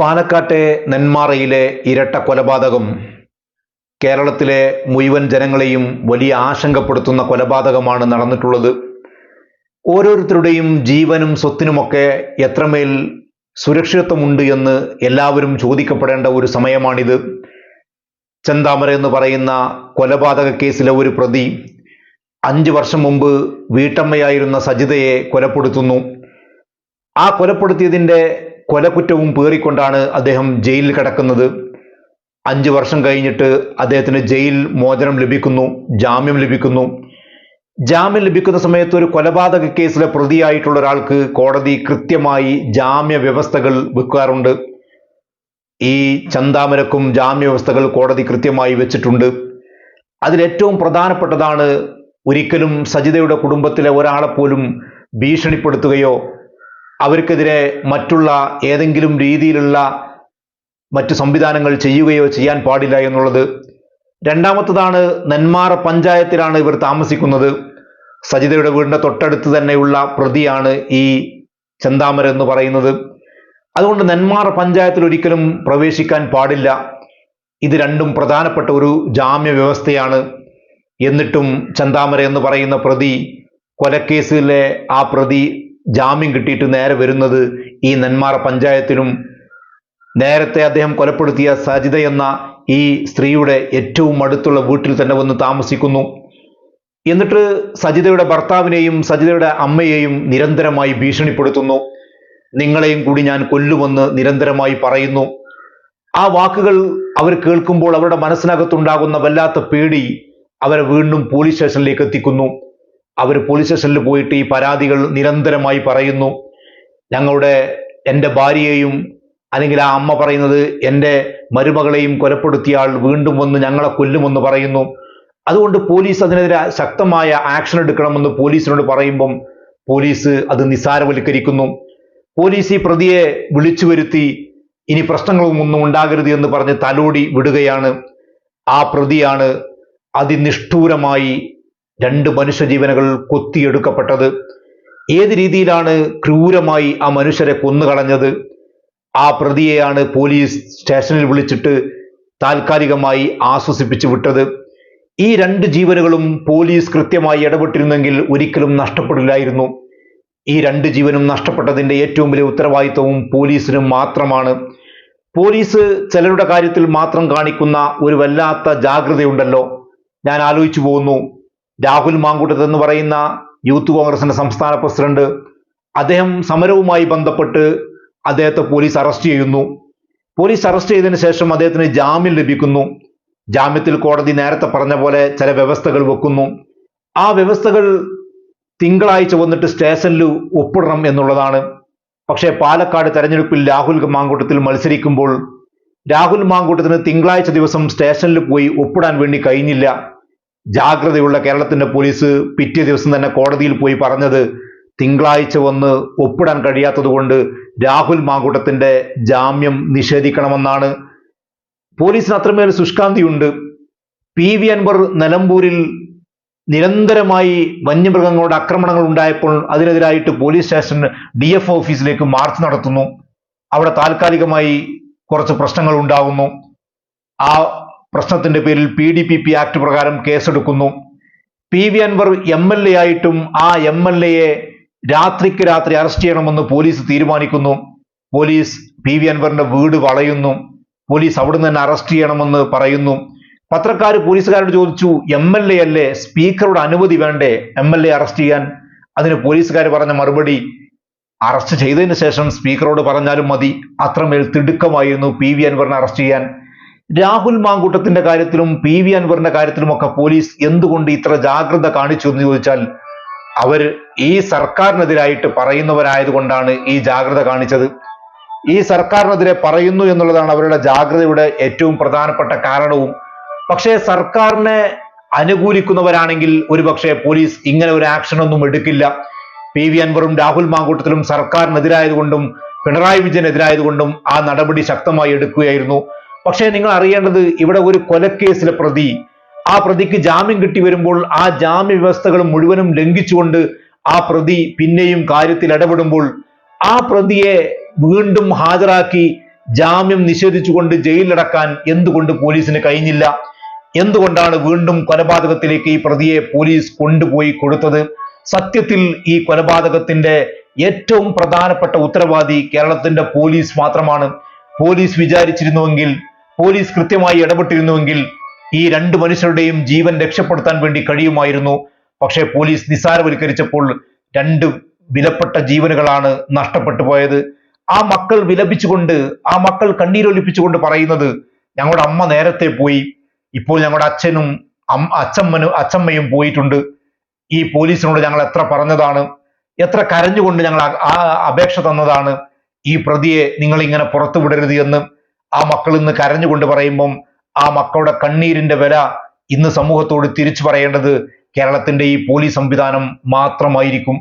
പാലക്കാട്ടെ നെന്മാറയിലെ ഇരട്ട കൊലപാതകം. കേരളത്തിലെ മുഴുവൻ ജനങ്ങളെയും വലിയ ആശങ്കപ്പെടുത്തുന്ന കൊലപാതകമാണ് നടന്നിട്ടുള്ളത്. ഓരോരുത്തരുടെയും ജീവനും സ്വത്തിനുമൊക്കെ എത്രമേൽ സുരക്ഷിതത്വമുണ്ട് എന്ന് എല്ലാവരും ചോദിക്കപ്പെടേണ്ട ഒരു സമയമാണിത്. ചന്താമര എന്ന് പറയുന്ന കൊലപാതക കേസിലെ ഒരു പ്രതി അഞ്ച് വർഷം മുമ്പ് വീട്ടമ്മയായിരുന്ന സജിതയെ കൊലപ്പെടുത്തുന്നു. ആ കൊലപ്പെടുത്തിയതിന്റെ കൊലക്കുറ്റവും പേറിക്കൊണ്ടാണ് അദ്ദേഹം ജയിലിൽ കിടക്കുന്നത്. അഞ്ച് വർഷം കഴിഞ്ഞിട്ട് അദ്ദേഹത്തിന് ജയിൽ മോചനം ലഭിക്കുന്നു ജാമ്യം ലഭിക്കുന്നു. ജാമ്യം ലഭിക്കുന്ന സമയത്ത് ഒരു കൊലപാതക കേസിലെ പ്രതിയായിട്ടുള്ള ഒരാൾക്ക് കോടതി കൃത്യമായി ജാമ്യ വ്യവസ്ഥകൾ വെക്കാറുണ്ട്. ഈ ചന്താമരക്കും ജാമ്യ വ്യവസ്ഥകൾ കോടതി കൃത്യമായി വെച്ചിട്ടുണ്ട്. അതിലേറ്റവും പ്രധാനപ്പെട്ടതാണ് ഒരിക്കലും സജിതയുടെ കുടുംബത്തിലെ ഒരാളെപ്പോലും ഭീഷണിപ്പെടുത്തുകയോ അവർക്കെതിരെ മറ്റുള്ള ഏതെങ്കിലും രീതിയിലുള്ള മറ്റു സംവിധാനങ്ങൾ ചെയ്യുകയോ ചെയ്യാൻ പാടില്ല എന്നുള്ളത്. രണ്ടാമത്തതാണ് നെന്മാറ പഞ്ചായത്തിലാണ് ഇവർ താമസിക്കുന്നത്. സജിതയുടെ വീടിന്റെ തൊട്ടടുത്ത് തന്നെയുള്ള പ്രതിയാണ് ഈ ചെന്താമര എന്ന് പറയുന്നത്. അതുകൊണ്ട് നെന്മാറ പഞ്ചായത്തിൽ ഒരിക്കലും പ്രവേശിക്കാൻ പാടില്ല. ഇത് രണ്ടും പ്രധാനപ്പെട്ട ഒരു ജാമ്യ വ്യവസ്ഥയാണ്. എന്നിട്ടും ചന്താമര എന്ന് പറയുന്ന പ്രതി കൊലക്കേസിലെ ആ പ്രതി ജാമ്യം കിട്ടിയിട്ട് നേരെ വരുന്നത് ഈ നെന്മാറ പഞ്ചായത്തിലും നേരത്തെ അദ്ദേഹം കൊലപ്പെടുത്തിയ സജിത എന്ന ഈ സ്ത്രീയുടെ ഏറ്റവും അടുത്തുള്ള വീട്ടിൽ തന്നെ വന്ന് താമസിക്കുന്നു. എന്നിട്ട് സജിതയുടെ ഭർത്താവിനെയും സജിതയുടെ അമ്മയെയും നിരന്തരമായി ഭീഷണിപ്പെടുത്തുന്നു. നിങ്ങളെയും കൂടി ഞാൻ കൊല്ലുമെന്ന് നിരന്തരമായി പറയുന്നു. ആ വാക്കുകൾ അവർ കേൾക്കുമ്പോൾ അവരുടെ മനസ്സിനകത്തുണ്ടാകുന്ന വല്ലാത്ത പേടി അവരെ വീണ്ടും പോലീസ് സ്റ്റേഷനിലേക്ക് എത്തിക്കുന്നു. അവർ പോലീസ് സ്റ്റേഷനിൽ പോയിട്ട് ഈ പരാതികൾ നിരന്തരമായി പറയുന്നു. ഞങ്ങളുടെ എന്റെ ഭാര്യയെയും അല്ലെങ്കിൽ ആ അമ്മ പറയുന്നത് എന്റെ മരുമകളെയും കൊലപ്പെടുത്തിയ ആൾ വീണ്ടും വന്ന് ഞങ്ങളെ കൊല്ലുമെന്ന് പറയുന്നു. അതുകൊണ്ട് പോലീസ് അതിനെതിരെ ശക്തമായ ആക്ഷൻ എടുക്കണമെന്ന് പോലീസിനോട് പറയുമ്പം പോലീസ് അത് നിസ്സാരവൽക്കരിക്കുന്നു. പോലീസ് ഈ പ്രതിയെ വിളിച്ചു വരുത്തി ഇനി പ്രശ്നങ്ങളൊന്നും ഉണ്ടാകരുത് എന്ന് പറഞ്ഞ് തലോടി വിടുകയാണ്. ആ പ്രതിയാണ് അതിനിഷ്ഠൂരമായി രണ്ട് മനുഷ്യജീവനുകൾ കൊത്തിയെടുക്കപ്പെട്ടത്. ഏത് രീതിയിലാണ് ക്രൂരമായി ആ മനുഷ്യരെ കൊന്നുകളഞ്ഞത്? ആ പ്രതിയെയാണ് പോലീസ് സ്റ്റേഷനിൽ വിളിച്ചിട്ട് താൽക്കാലികമായി ആശ്വസിപ്പിച്ചു വിട്ടത്. ഈ രണ്ട് ജീവനുകളും പോലീസ് കൃത്യമായി ഇടപെട്ടിരുന്നെങ്കിൽ ഒരിക്കലും നഷ്ടപ്പെടില്ലായിരുന്നു. ഈ രണ്ട് ജീവനും നഷ്ടപ്പെട്ടതിന്റെ ഏറ്റവും വലിയ ഉത്തരവാദിത്വവും പോലീസിനും മാത്രമാണ്. പോലീസ് ചിലരുടെ കാര്യത്തിൽ മാത്രം കാണിക്കുന്ന ഒരു വല്ലാത്ത ജാഗ്രതയുണ്ടല്ലോ. ഞാൻ ആലോചിച്ചു പോകുന്നു. രാഹുൽ മാങ്കൂട്ടത്ത് എന്ന് പറയുന്ന യൂത്ത് കോൺഗ്രസിന്റെ സംസ്ഥാന പ്രസിഡന്റ് അദ്ദേഹം സമരവുമായി ബന്ധപ്പെട്ട് അദ്ദേഹത്തെ പോലീസ് അറസ്റ്റ് ചെയ്യുന്നു. പോലീസ് അറസ്റ്റ് ചെയ്തതിന് ശേഷം അദ്ദേഹത്തിന് ജാമ്യം ലഭിക്കുന്നു. ജാമ്യത്തിൽ കോടതി നേരത്തെ പറഞ്ഞ പോലെ ചില വ്യവസ്ഥകൾ വെക്കുന്നു. ആ വ്യവസ്ഥകൾ തിങ്കളാഴ്ച വന്നിട്ട് സ്റ്റേഷനിൽ ഒപ്പിടണം എന്നുള്ളതാണ്. പക്ഷേ പാലക്കാട് തെരഞ്ഞെടുപ്പിൽ രാഹുൽ മാങ്കൂട്ടത്തിൽ മത്സരിക്കുമ്പോൾ രാഹുൽ മാങ്കൂട്ടത്തിന് തിങ്കളാഴ്ച ദിവസം സ്റ്റേഷനിൽ പോയി ഒപ്പിടാൻ വേണ്ടി കഴിഞ്ഞില്ല. ജാഗ്രതയുള്ള കേരളത്തിന്റെ പോലീസ് പിറ്റേ ദിവസം തന്നെ കോടതിയിൽ പോയി പറഞ്ഞത് തിങ്കളാഴ്ച വന്ന് ഒപ്പിടാൻ കഴിയാത്തതുകൊണ്ട് രാഹുൽ മാങ്കൂട്ടത്തിന്റെ ജാമ്യം നിഷേധിക്കണമെന്നാണ്. പോലീസിന് അത്രമേൽ ശുഷ്കാന്തിയുണ്ട്. പി വി അൻവർ നിലമ്പൂരിൽ നിരന്തരമായി വന്യമൃഗങ്ങളുടെ ആക്രമണങ്ങൾ ഉണ്ടായപ്പോൾ അതിനെതിരായിട്ട് പോലീസ് സ്റ്റേഷൻ ഡി എഫ് ഓഫീസിലേക്ക് മാർച്ച് നടത്തുന്നു. അവിടെ താൽക്കാലികമായി കുറച്ച് പ്രശ്നങ്ങൾ ഉണ്ടാകുന്നു. ആ പ്രശ്നത്തിന്റെ പേരിൽ P D P P act പ്രകാരം കേസെടുക്കുന്നു. P V Anvar M L A ആയിട്ടും ആ എം എൽ എയെ രാത്രിക്ക് രാത്രി അറസ്റ്റ് ചെയ്യണമെന്ന് പോലീസ് തീരുമാനിക്കുന്നു. പോലീസ് പി വി അൻവറിന്റെ വീട് വളയുന്നു. പോലീസ് അവിടുന്ന് തന്നെ അറസ്റ്റ് ചെയ്യണമെന്ന് പറയുന്നു. പത്രക്കാർ പോലീസുകാരോട് ചോദിച്ചു എം എൽ എ അല്ലേ? സ്പീക്കറുടെ അനുമതി വേണ്ടേ? എം എൽ എ അറസ്റ്റ് ചെയ്യാൻ. അതിന് പോലീസുകാർ പറഞ്ഞ മറുപടി അറസ്റ്റ് ചെയ്തതിന് ശേഷം സ്പീക്കറോട് പറഞ്ഞാലും മതി. അത്രമേൽ തിടുക്കമായിരുന്നു പി വി അൻവറിനെ അറസ്റ്റ് ചെയ്യാൻ. രാഹുൽ മാങ്കൂട്ടത്തിന്റെ കാര്യത്തിലും പി വി അൻവറിന്റെ കാര്യത്തിലുമൊക്കെ പോലീസ് എന്തുകൊണ്ട് ഇത്ര ജാഗ്രത കാണിച്ചു എന്ന് ചോദിച്ചാൽ അവർ ഈ സർക്കാരിനെതിരായിട്ട് പറയുന്നവരായതുകൊണ്ടാണ് ഈ ജാഗ്രത കാണിച്ചത്. ഈ സർക്കാരിനെതിരെ പറയുന്നു എന്നുള്ളതാണ് അവരുടെ ജാഗ്രതയുടെ ഏറ്റവും പ്രധാനപ്പെട്ട കാരണവും. പക്ഷേ സർക്കാരിനെ അനുകൂലിക്കുന്നവരാണെങ്കിൽ ഒരുപക്ഷെ പോലീസ് ഇങ്ങനെ ഒരു ആക്ഷൻ ഒന്നും എടുക്കില്ല. പി വി അൻവറും രാഹുൽ മാങ്കൂട്ടത്തിലും സർക്കാരിനെതിരായതുകൊണ്ടും പിണറായി വിജയനെതിരായതുകൊണ്ടും ആ നടപടി ശക്തമായി എടുക്കുകയായിരുന്നു. പക്ഷേ നിങ്ങൾ അറിയേണ്ടത് ഇവിടെ ഒരു കൊലക്കേസിലെ പ്രതി. ആ പ്രതിക്ക് ജാമ്യം കിട്ടി വരുമ്പോൾ ആ ജാമ്യ വ്യവസ്ഥകൾ മുഴുവനും ലംഘിച്ചുകൊണ്ട് ആ പ്രതി പിന്നെയും കാര്യത്തിൽ ഇടപെടുമ്പോൾ ആ പ്രതിയെ വീണ്ടും ഹാജരാക്കി ജാമ്യം നിഷേധിച്ചുകൊണ്ട് ജയിലിലടക്കാൻ എന്തുകൊണ്ട് പോലീസിന് കഴിഞ്ഞില്ല? എന്തുകൊണ്ടാണ് വീണ്ടും കൊലപാതകത്തിലേക്ക് ഈ പ്രതിയെ പോലീസ് കൊണ്ടുപോയി കൊടുത്തത്? സത്യത്തിൽ ഈ കൊലപാതകത്തിന്റെ ഏറ്റവും പ്രധാനപ്പെട്ട ഉത്തരവാദി കേരളത്തിന്റെ പോലീസ് മാത്രമാണ്. പോലീസ് വിചാരിച്ചിരുന്നുവെങ്കിൽ പോലീസ് കൃത്യമായി ഇടപെട്ടിരുന്നുവെങ്കിൽ ഈ രണ്ട് മനുഷ്യരുടെയും ജീവൻ രക്ഷപ്പെടുത്താൻ വേണ്ടി കഴിയുമായിരുന്നു. പക്ഷേ പോലീസ് നിസ്സാരവൽക്കരിച്ചപ്പോൾ രണ്ട് വിലപ്പെട്ട ജീവനുകളാണ് നഷ്ടപ്പെട്ടു പോയത്. ആ മക്കൾ വിലപിച്ചുകൊണ്ട് ആ മക്കൾ കണ്ണീരൊലിപ്പിച്ചുകൊണ്ട് പറയുന്നത് ഞങ്ങളുടെ അമ്മ നേരത്തെ പോയി. ഇപ്പോൾ ഞങ്ങളുടെ അച്ഛനും അച്ഛമ്മനും അച്ഛമ്മയും പോയിട്ടുണ്ട്. ഈ പോലീസിനോട് ഞങ്ങൾ എത്ര പറഞ്ഞതാണ്? എത്ര കരഞ്ഞുകൊണ്ട് ഞങ്ങൾ ആ അപേക്ഷ തന്നതാണ്? ഈ പ്രതിയെ നിങ്ങൾ ഇങ്ങനെ പുറത്തു വിടരുത് എന്ന് ആ മക്കൾ ഇന്ന് കരഞ്ഞുകൊണ്ട് പറയുമ്പം ആ മക്കളുടെ കണ്ണീരിന്റെ വില ഇന്ന് സമൂഹത്തോട് തിരിച്ചു പറയേണ്ടത് കേരളത്തിന്റെ ഈ പോലീസ് സംവിധാനം മാത്രമായിരിക്കും.